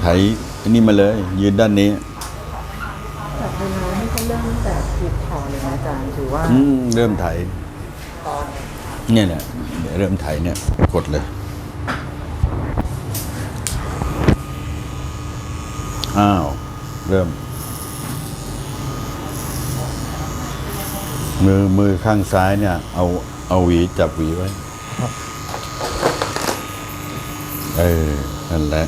ไถอันนี้มาเลย ยืนด้านนี้จากเวลานี่ก็เริ่มตั้งแต่ผูกคอเลยนะอาจารย์ถือว่าอืมเริ่มไถตอนเนี่ยแหละเดี๋ยวเริ่มไถเนี่ย กดเลยอ้าว เริ่ม มือมือข้างซ้ายเนี่ย เอาเอาหวีจับหวีไว้ เออนั่นแหละ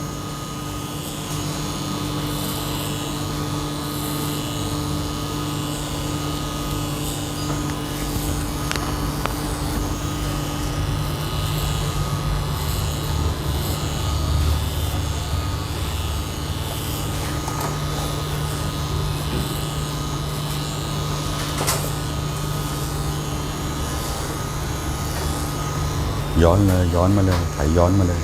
ย้อนเลยย้อนมาเลยถ่ายย้อนมาเลย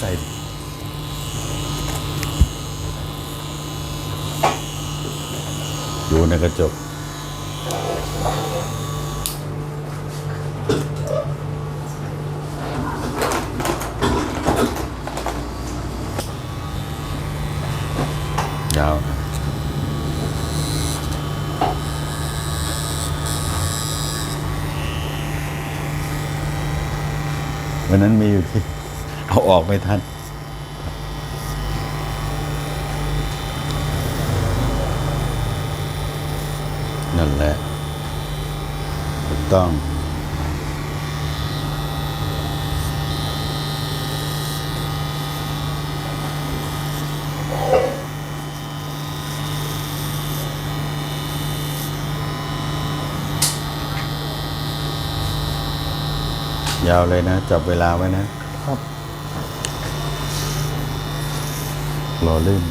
ใส่ดิดูในกระจก นั้นมีอยู่ที่ เอาออกไม่ทันนั่นแหละถูกต้อง ยาวเลยนะ จับเวลาไว้นะครับรอลื่น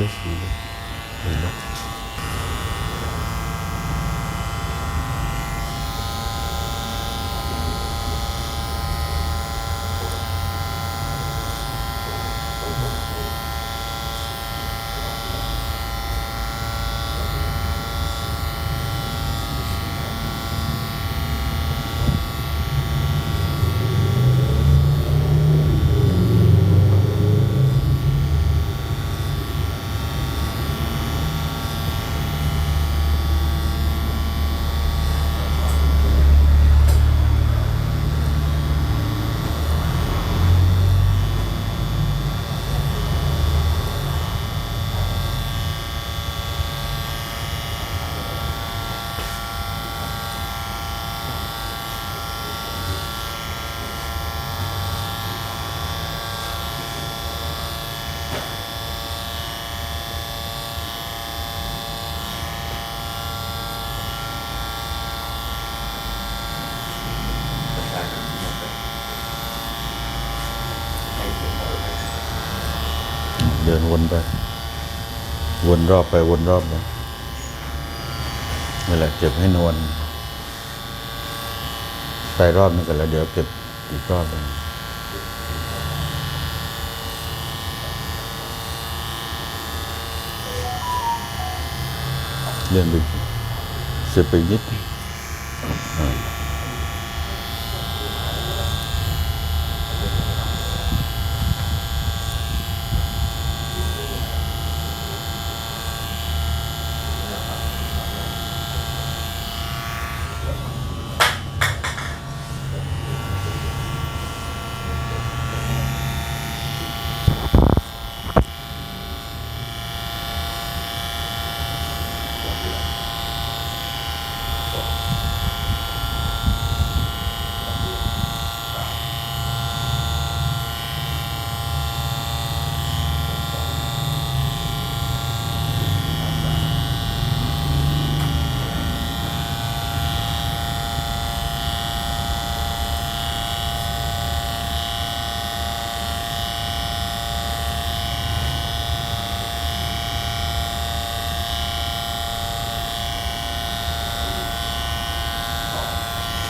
หวีเวนไป วนรอบไปวนรอบไปนี่แหละเก็บให้นวลไปรอบนึงกันแล้วเดี๋ยวเก็บอีกรอบหนึงเลื่อนไปเสียบไปนิดอ่า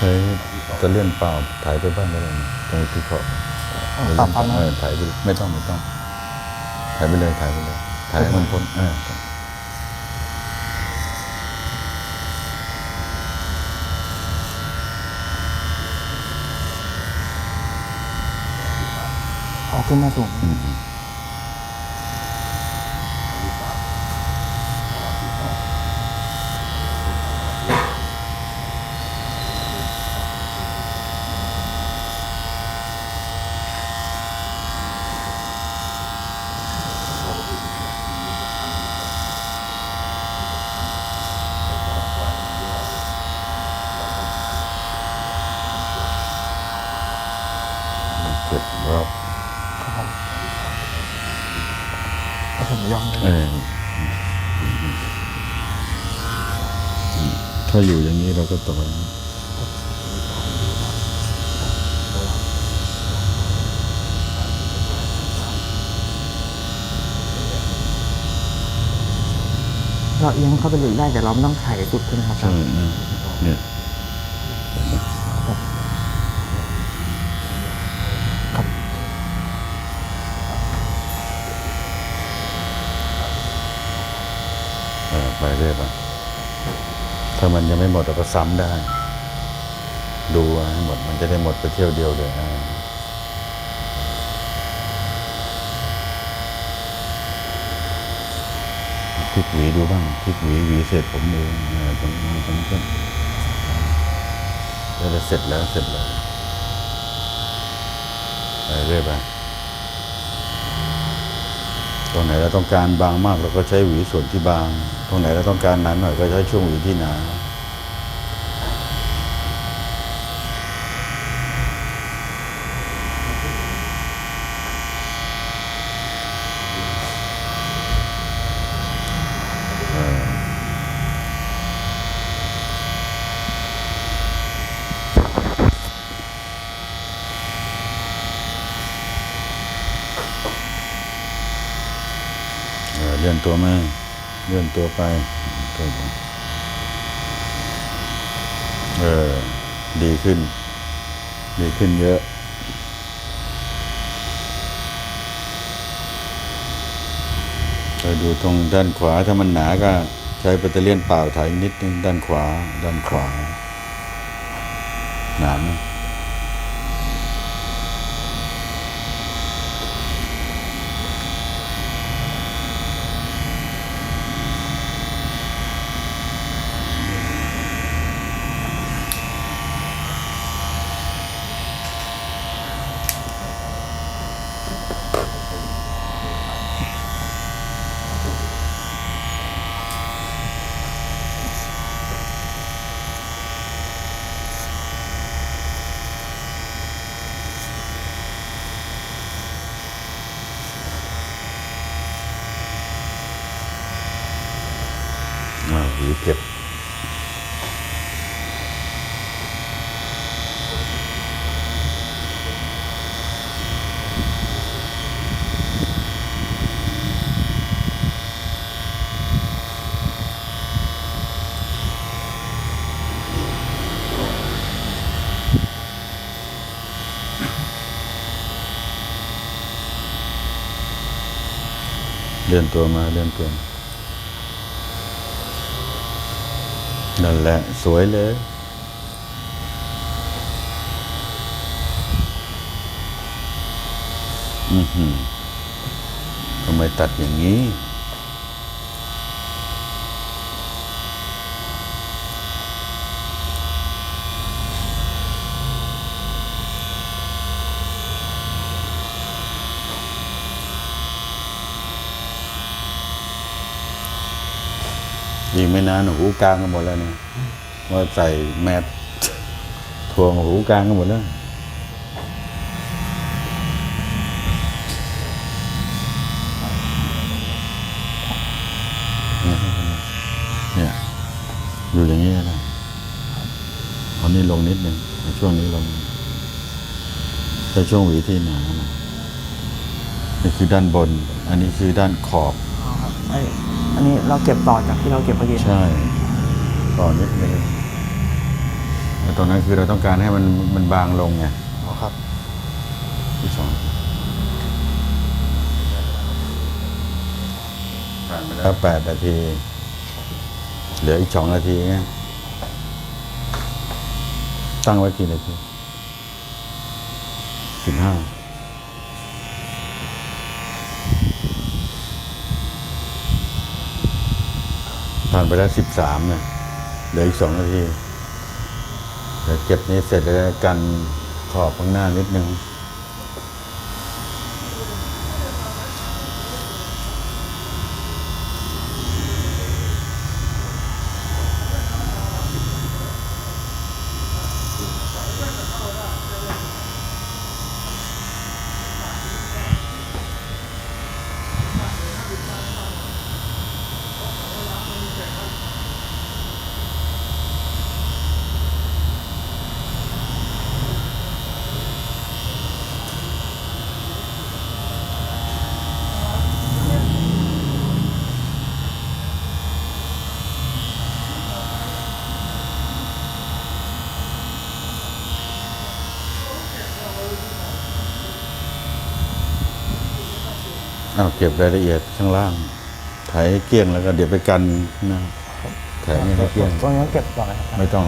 ใช้จะเลื่อนเปล่าถ่ายไปบ้างก็ได้นะตรงที่เขาเอาตามภาพนะเออถ่ายไปไม่ต้องไม่ต้อง ถ่ายไปเลยถ่ายไปเลย ถ่ายให้มันพ้นเออเอาขึ้นมาสูง อืม เก็บรอบ ครับผม เอาผมย้อนไปเออถ้าอยู่อย่างนี้เราก็ต่อยเราเอียงเข้าไปเลยได้แต่เราไม่ต้องถ่ายสุดใช่ไหมครับ ใช่เออเนี่ย ครับ เออ ไปเรื่อยไปถ้ามันยังไม่หมดเราก็ซ้ำได้ ดูให้หมดมันจะได้หมดไปเที่ยวเดียวเลยอ่าพลิกหวีดูบ้างพลิกหวีหวีเสร็จผมเองเออตรงนี้ตรงนี้แล้วเสร็จแล้วเสร็จแล้วไปเรื่อยไปตรงไหนเราต้องการบางมากเราก็ใช้หวีส่วนที่บาง ตรงไหนเราต้องการหนาหน่อยก็ใช้ช่วงหวีที่หนาเออเลื่อนตัวมา เลื่อนตัวไปเออ ดีขึ้น ดีขึ้นเยอะ ไปดูตรงด้านขวาถ้ามันหนาก็ใช้แบตเตอรี่ยนเปล่าถ่ายนิดนึงด้านขวา ด้านขวา หนาไหม เลื่อนตัวมาเลื่อนตัวนั่นแหละ สวยเลย อือหือทำไมตัดอย่างนี้ ยิงไม่นานหูกลางกันหมดแล้วเนี่ยว่าใส่แมสทวงหูกลางกันหมดแล้วเนี่ยอยู่อย่างนี้นะตอนนี้ลงนิดหนึ่งช่วงนี้ลงแต่ช่วงหวีที่หนาน่อยนี่คือด้านบน อันนี้คือด้านขอบ อ๋อครับไออันนี้เราเก็บต่อจากที่เราเก็บเมื่อกี้ใช่ต่อนิดนึงแล้วตรงนั้นคือเราต้องการให้มันมันบางลงไงอ๋อครับที่สองผ่านไปแล้วแปดนาที เหลืออีกสองนาทีไงตั้งไว้กี่นาทีสิบห้า ผ่านไปแล้วสิบสามเนี่ยเหลืออีกสองนาทีเดี๋ยวเก็บนี้เสร็จแล้วกันขอบข้างหน้านิดนึง เอาเก็บรายละเอียดข้างล่างถ่ายให้เกลี้ยงแล้วก็เดี๋ยวไปกันข้างหนะถ่ายไม่ให้เกลี้ยงตรงนี้เก็บต่อเลยครับไม่ต้อง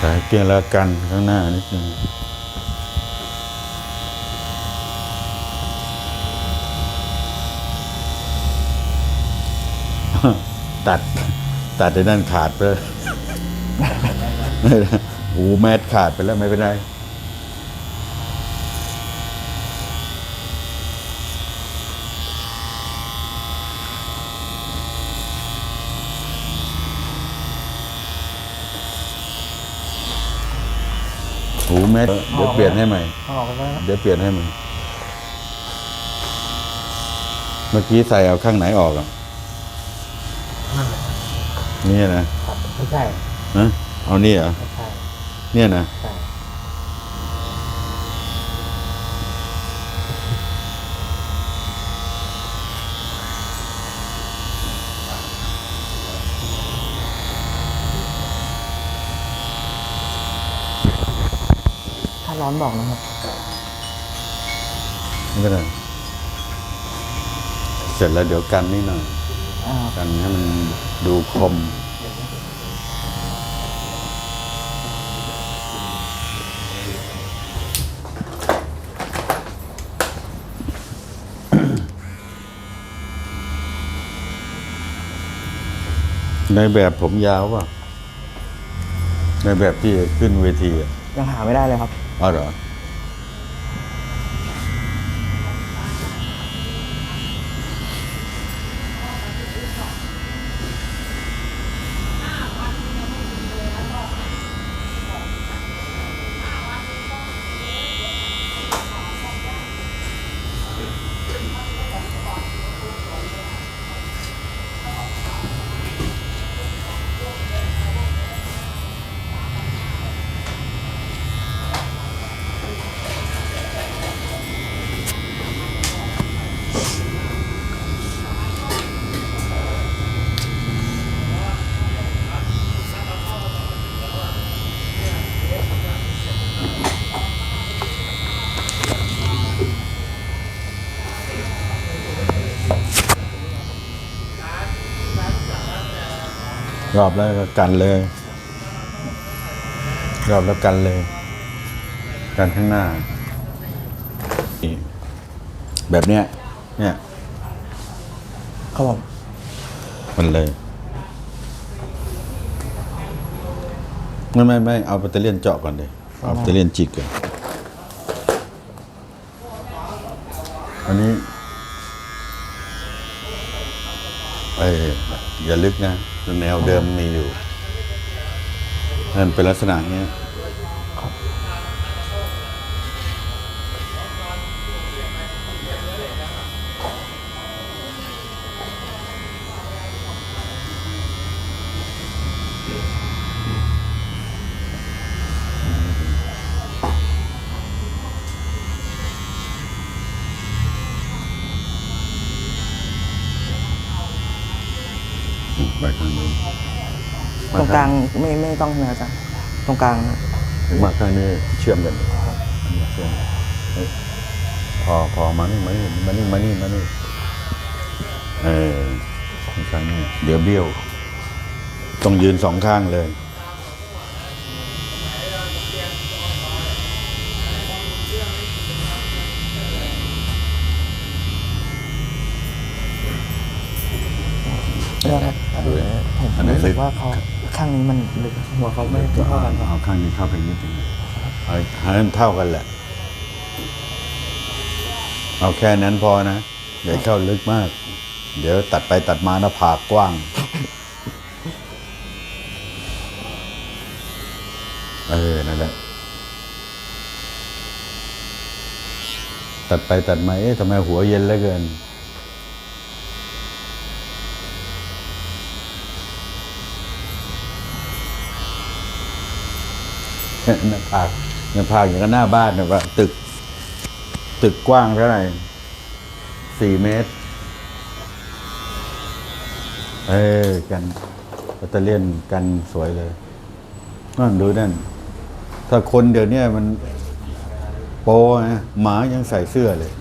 ถ่ายให้เกลี้ยงแล้วกันข้างหน้านิดนึงตัดตัดในนั่นขาดไปเลยหูแมสขาดไปแล้วไม่เป็นไร หูแมสเดี๋ยวเปลี่ยนให้ใหม่เอาออกไปแล้วเดี๋ยวเปลี่ยนให้ใหม่เมื่อกี้ใส่เอาข้างไหนออกอะนี่นะไม่ใช่ฮะเอานี่เหรอไม่ใช่เนี่ยนะใช่ ร้อนบอกนะครับไม่เป็นไรเสร็จแล้วเดี๋ยวกันนี่หน่อยอ่ากันให้มันดูคม ในแบบผมยาวป่ะ ในแบบที่ขึ้นเวทีอะ ยังหาไม่ได้เลยครับอ๋อเหรอ รอบแล้วก็กันเลย รอบแล้วกันเลย กันข้างหน้านี่แบบเนี้ย เนี่ยครับผมมันเลย ไม่ไม่ไม่เอาแบตเตอรี่ยนเจาะก่อนเลยเอาแบตเตอรี่ยนจิกก่อนอันนี้เอ้ยอย่าลึกนะ แนวเดิมมีอยู่นั่นเป็นลักษณะเนี้ย ไปข้างนี้ตรงกลางไม่ไม่ต้องนะอาจารย์ตรงกลางนะถึงมาข้างนี้เชื่อมกันอันนี้เชื่อมเอ้ยพอพอมานี่มานี่มานี่มานี่มานี่เออข้างนี้เดี๋ยวเบี้ยว ต้องยืนสองข้างเลย เรื่องครับ รู้สึลึกกว่าเขาข้างนี้มันลึกหัวเขาไม่เท่ากันครับเอาข้างนี้เข้าไปนิดนึงเอาให้มันเท่ากันแหละ เอาแค่นั้นพอนะอย่าเข้าลึกมาก เดี๋ยวตัดไปตัดมาหน้าผากกว้างเออนั่นแหละตัดไปตัดมาเอ๊ะทำไมหัวเย็นเหลือเกิน หน้าผากหน้าผากอย่างกับหน้าบ้านนะว่าตึก ตึกกว้างเท่าไหร่สี่เมตร เออกันอัตเตอร์เลียนกันสวยเลยนั่นดูนั่น ถ้าคนเดี๋ยวนี้มันโปนะหมายังใส่เสื้อเลย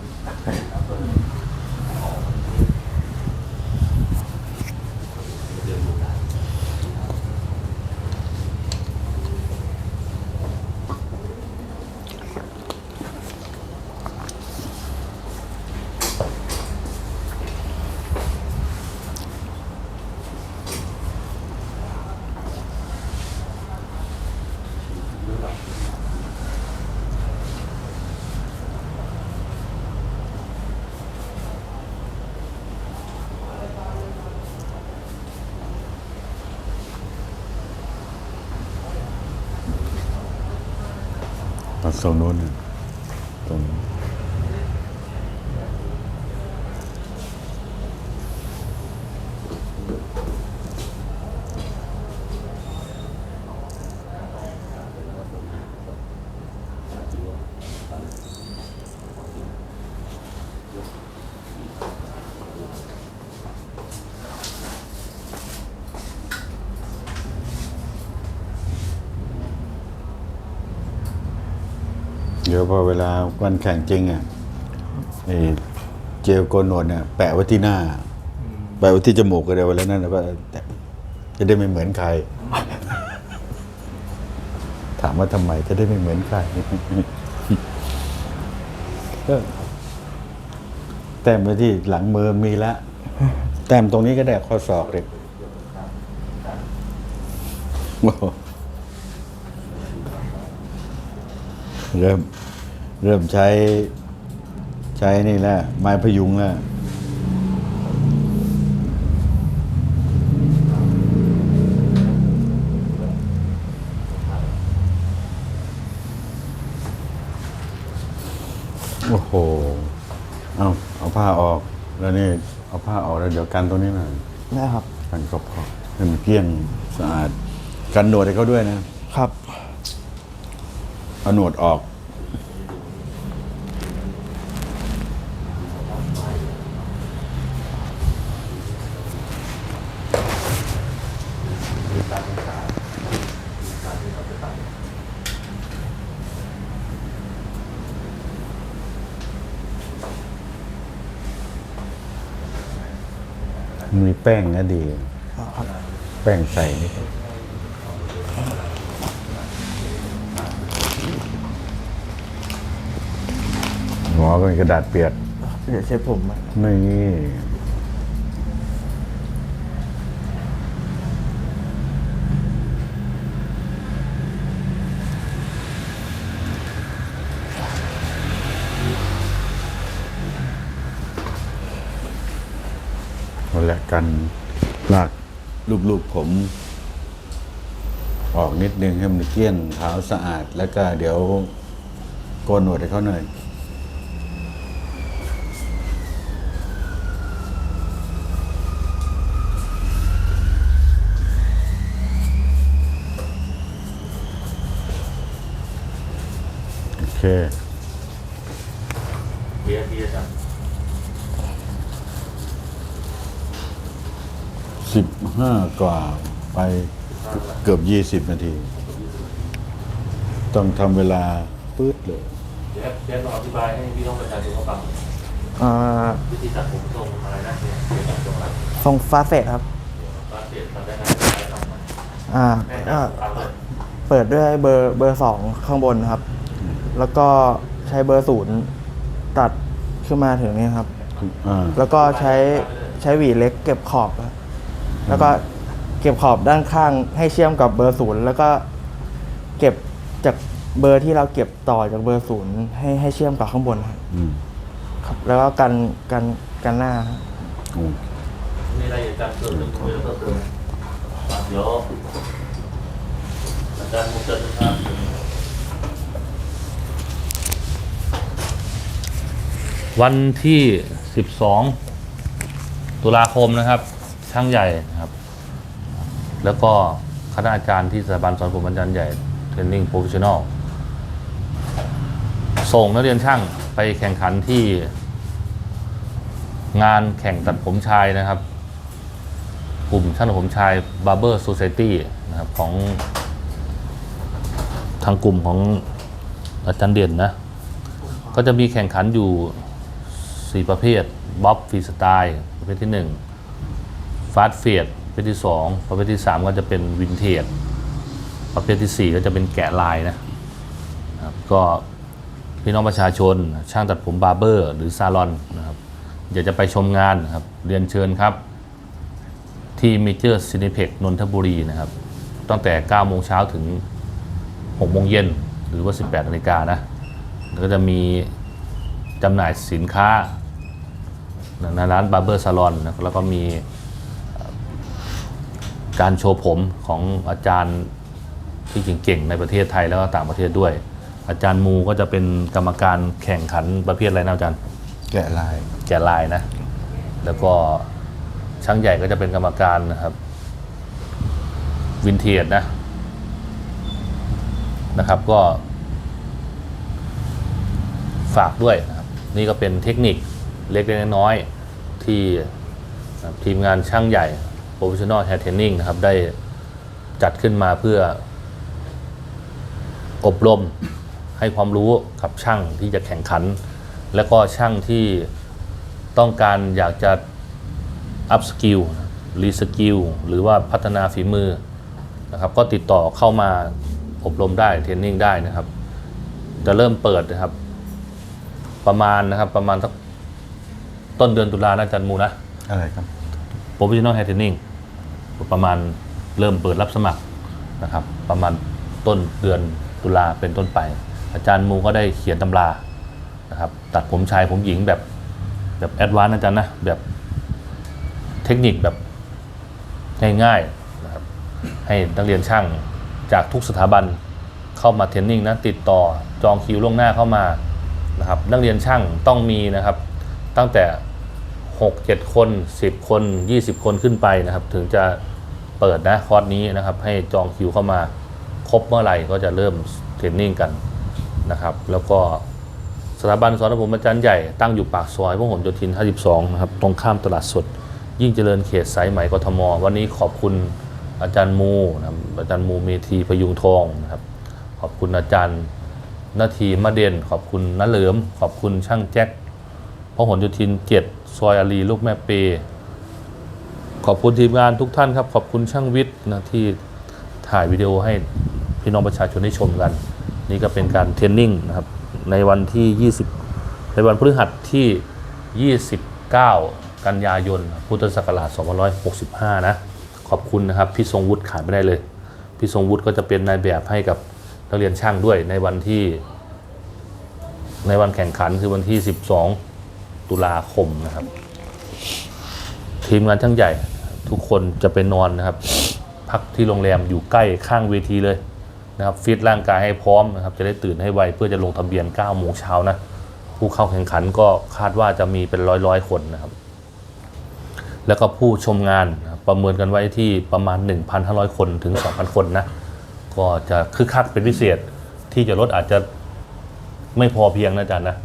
สองนู้น เดี๋ยวพอเวลาวันแข่งจริงอะไอ้เจลโกนหนวดเนี่ยแปะไว้ที่หน้า แปะไว้ที่จมูกก็เดี๋ยวเวลานั้นแล้วก็แตะจะได้ไม่เหมือนใคร ถามว่าทำไมจะได้ไม่เหมือนใครก็แต้มไปที่หลังมือมีแล้วแต้มตรงนี้ก็ได้ข้อศอกเลยโอ้ เริ่มเริ่มใช้ใช้นี่แหละไม้พยุงแล้วโอ้โห เอาเอาผ้าออก แล้วนี่ เอาผ้าออกแล้วเดี๋ยวกันตรงนี้หน่อยได้ครับ กันกรอบๆให้มันเกลี้ยงสะอาด กันหนวดให้เขาด้วยนะ ครับ เอาหนวดออก มีแป้งนะดีครับแป้งใส่นิด เป็นกระดาษเปียกเดี๋ยวเช็ดผมอะนี่เอาละกันลากลูกๆผม ออกนิดนึงให้มันเกลี้ยงขาวสะอาด แล้วก็เดี๋ยวโกนหนวดให้เขาหน่อย เคเบียร์ที่จะสิบห้ากว่าไปเกือบยี่สิบนาที ต้องทำเวลาปื๊ดเลยเดี๋ยวเดี๋ยวลองอธิบายให้พี่น้องประชาชนเขาฟังอ่าวิธีตัดผมทรงอะไรนะเนี่ยเดี๋ยวตัดทรงอะไรทรงฟาเฟสครับบาสเกตทำได้ไหมทำไหมอ่าแม่ก็ทำเลยเปิดด้วยเบอร์เบอร์สองข้างบนครับ แล้วก็ใช้เบอร์ศูนย์ตัดขึ้นมาถึงนี่ครับ อ่าแล้วก็ใช้ใช้หวีเล็กเก็บขอบครับแล้วก็เก็บขอบด้านข้างให้เชื่อมกับเบอร์ศูนย์แล้วก็เก็บจากเบอร์ที่เราเก็บต่อจากเบอร์ศูนย์ให้ให้เชื่อมกับข้างบนครับอืมครับ แล้วก็กันกันกันหน้าครับโอ้มีอะไรอยากจะเติมเติมเติมเติมเติมเดี๋ยวอาจารย์มุกเติมนะครับ วันที่ 12 ตุลาคมนะครับ ช่างใหญ่นะครับ แล้วก็คณะอาจารย์ที่สถาบันสอนผมอาจารย์ใหญ่เทรนนิ่งโปรเฟชชั่นอลส่งนักเรียนช่างไปแข่งขันที่ งานแข่งตัดผมชายนะครับ กลุ่มช่างตัดผมชาย Barber Society นะครับของทางกลุ่มของอาจารย์เด่นนะ ก็จะมีแข่งขันอยู่ 4 ประเภทบ๊อบฟรีสไตล์ประเภทที่ 1 ฟาสเฟียดประเภทที่ 2 ประเภทที่ 3 ก็จะเป็นวินเทจประเภททีสี่ 4 ก็จะเป็นแกะลายนะครับก็พี่น้องประชาชน ช่างตัดผมบาร์เบอร์ หรือซาลอนนะครับอยากจะไปชมงานนะครับเรียนเชิญครับที่เมเจอร์ซินิเพ็กนนทบุรีนะครับ ตั้งแต่ 9 โมงเช้าถึง 6 โมงเย็น หรือว่า 18 นาฬิกานะ ก็จะมีจำหน่ายสินค้า ในร้านบาร์เบอร์ซาลอนนะแล้วก็มีเอ่อการโชว์ผมของอาจารย์ที่เก่งๆในประเทศไทยแล้วก็ต่างประเทศด้วย อาจารย์มูก็จะเป็นกรรมการแข่งขันประเภทอะไรนะอาจารย์ แกะลาย แกะลายนะ แล้วก็ช่างใหญ่ก็จะเป็นกรรมการนะครับ วินเทียดนะนะครับก็ฝากด้วยนะครับ นี่ก็เป็นเทคนิค เล็กๆน้อยๆที่ทีมงานช่างใหญ่ Professional Hair Training นะครับ ได้จัดขึ้นมาเพื่อ อบรมให้ความรู้กับช่างที่จะแข่งขัน และก็ช่างที่ต้องการอยากจะอัพสกิลรีสกิลหรือว่าพัฒนาฝีมือนะครับก็ติดต่อเข้ามาอบรมได้เทรนนิ่งได้นะครับ จะเริ่มเปิดนะครับ ประมาณนะครับประมาณสัก ต้นเดือนตุลานะอาจันมูนะอะไรครับ Professional Hair Training ประมาณเริ่มเปิดรับสมัครนะครับ ประมาณต้นเดือนตุลาเป็นต้นไป อาจารย์มูก็ได้เขียนตำรานะครับ ตัดผมชายผมหญิงแบบแบบแอดวานซ์อาจารย์นะ แบบเทคนิคแบบง่ายๆนะครับให้นักเรียนช่างจากทุกสถาบันเข้ามาเทรนนิ่งนะติดต่อจองคิวล่วงหน้าเข้ามานะครับนักเรียนช่างต้องมีนะครับ ตั้งแต่ 6 7 คน 10 คน 20 คนขึ้นไปนะครับ ถึงจะเปิดนะคอร์สนี้นะครับ ให้จองคิวเข้ามาครบเมื่อไหร่ก็จะเริ่มเทรนนิ่งกันนะครับ แล้วก็สถาบันสอนผมอาจารย์ใหญ่ตั้งอยู่ปากซอยพหลโยธิน 52 นะครับ ตรงข้ามตลาดสด ยิ่งเจริญเขตสายไหมกทม วันนี้ขอบคุณอาจารย์มูนะครับอาจารย์มูเมธีพยุงทองนะครับ ขอบคุณอาจารย์นาทีมะเด่นขอบคุณน้าเหลิม ขอบคุณช่างแจ็คพหลโยธิน 7 ซอยอารีลูกแม่เป ขอบคุณทีมงานทุกท่านครับ ขอบคุณช่างวิทย์นะที่ถ่ายวิดีโอให้พี่น้องประชาชนได้ชมกัน นี่ก็เป็นการเทรนนิ่งนะครับ ในวันที่ 20 ในวันพฤหัสที่ 29 กันยายน พุทธศักราช2565 นะ ขอบคุณนะครับ พี่ทรงวุฒิขาดไม่ได้เลย พี่ทรงวุฒิก็จะเป็นนายแบบให้กับนักเรียนช่างด้วยในวันที่ ในวันแข่งขันคือวันที่ 12 ตุลาคมนะครับ ทีมงานช่างใหญ่ ทุกคนจะไปนอนนะครับ พักที่โรงแรมอยู่ใกล้ข้างเวทีเลยนะครับฟิตร่างกายให้พร้อมนะครับ จะได้ตื่นให้ไวเพื่อจะลงทะเบียน9โมงเช้านะผู้เข้าแข่งขันก็คาดว่าจะมีเป็นร้อยร้อยคนนะครับ แล้วก็ผู้ชมงานประเมินกันไว้ที่ประมาณ 1,500 คนถึง 2,000 คนนะก็จะคึกคักเป็นพิเศษที่จะรถอาจจะไม่พอเพียงนะอาจารย์นะ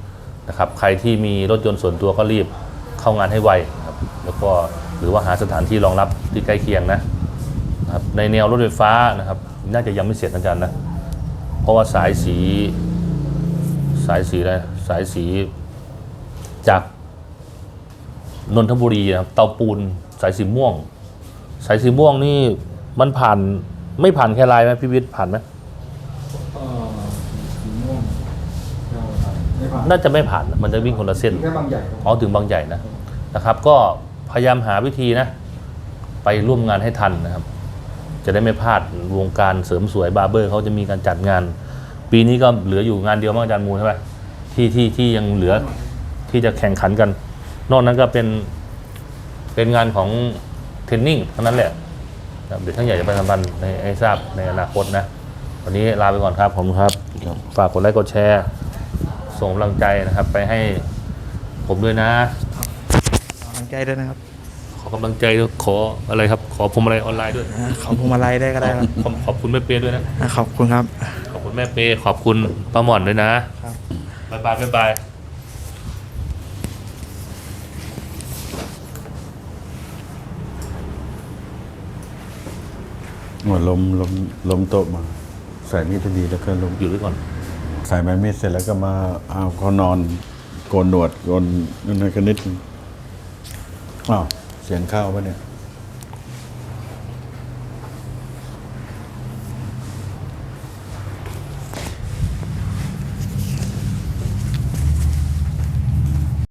นะครับใครที่มีรถยนต์ส่วนตัวก็รีบเข้างานให้ไวครับแล้วก็หรือว่าหาสถานที่รองรับที่ใกล้เคียงนะครับในแนวรถไฟฟ้านะครับน่าจะยังไม่เสร็จนะอาจารย์นะเพราะว่าสายสีสายสีอะไรสายสีจากนนทบุรีนะครับเตาปูนสายสีม่วง สายสีม่วงนี่มันผ่านไม่ผ่านแค่ลายไหมพี่วิทย์ผ่านไหม สีม่วงเราไม่ผ่า นน่าจะไม่ผ่านนะมันจะวิ่งคนละเส้นแค่บางใหญ่อ๋อถึงบางใหญ่นะนะครับ ก็พยายามหาวิธีนะ ไปร่วมงานให้ทันนะครับ จะได้ไม่พลาดวงการเสริมสวยบาร์เบอร์เขาจะมีการจัดงาน ปีนี้ก็เหลืออยู่งานเดียวมั้งอาจารย์มูใช่ไหมที่ที่ที่ยังเหลือที่จะแข่งขันกัน นอกนั้นก็เป็นเป็นงานของเทรนนิ่งเท่านั้นแหละนะครับเดี๋ยวท่านใหญ่จะไปทำบันในให้ทราบในอนาคตนะ วันนี้ลาไปก่อนครับผมครับ ฝากกดไลค์กดแชร์ ส่งกำลังใจนะครับ ไปให้ผมด้วยนะ กำลังใจด้วยนะครับขอกำลังใจด้วยขออะไรครับ ขอพวงมาลัยออนไลน์ด้วยอ่าขอพวงมาลัยได้ก็ได้ครับขอบขอบคุณแม่เปย์ด้วยนะ อ่าขอบคุณครับ ขอบคุณแม่เปย์ขอบคุณป้าหม่อนด้วยนะครับ บายบายบ๊ายบายหัวลมลมลมโต๊ะมา ใส่มีดพอดีแล้วก็ลงอยู่ด้วยก่อน ใส่ไม้มีดเสร็จแล้วก็มาเอาเขานอนโกนหนวดโกนนั่นนกันนิดนึงอ้าวเสียงข้าวปะเนี่ย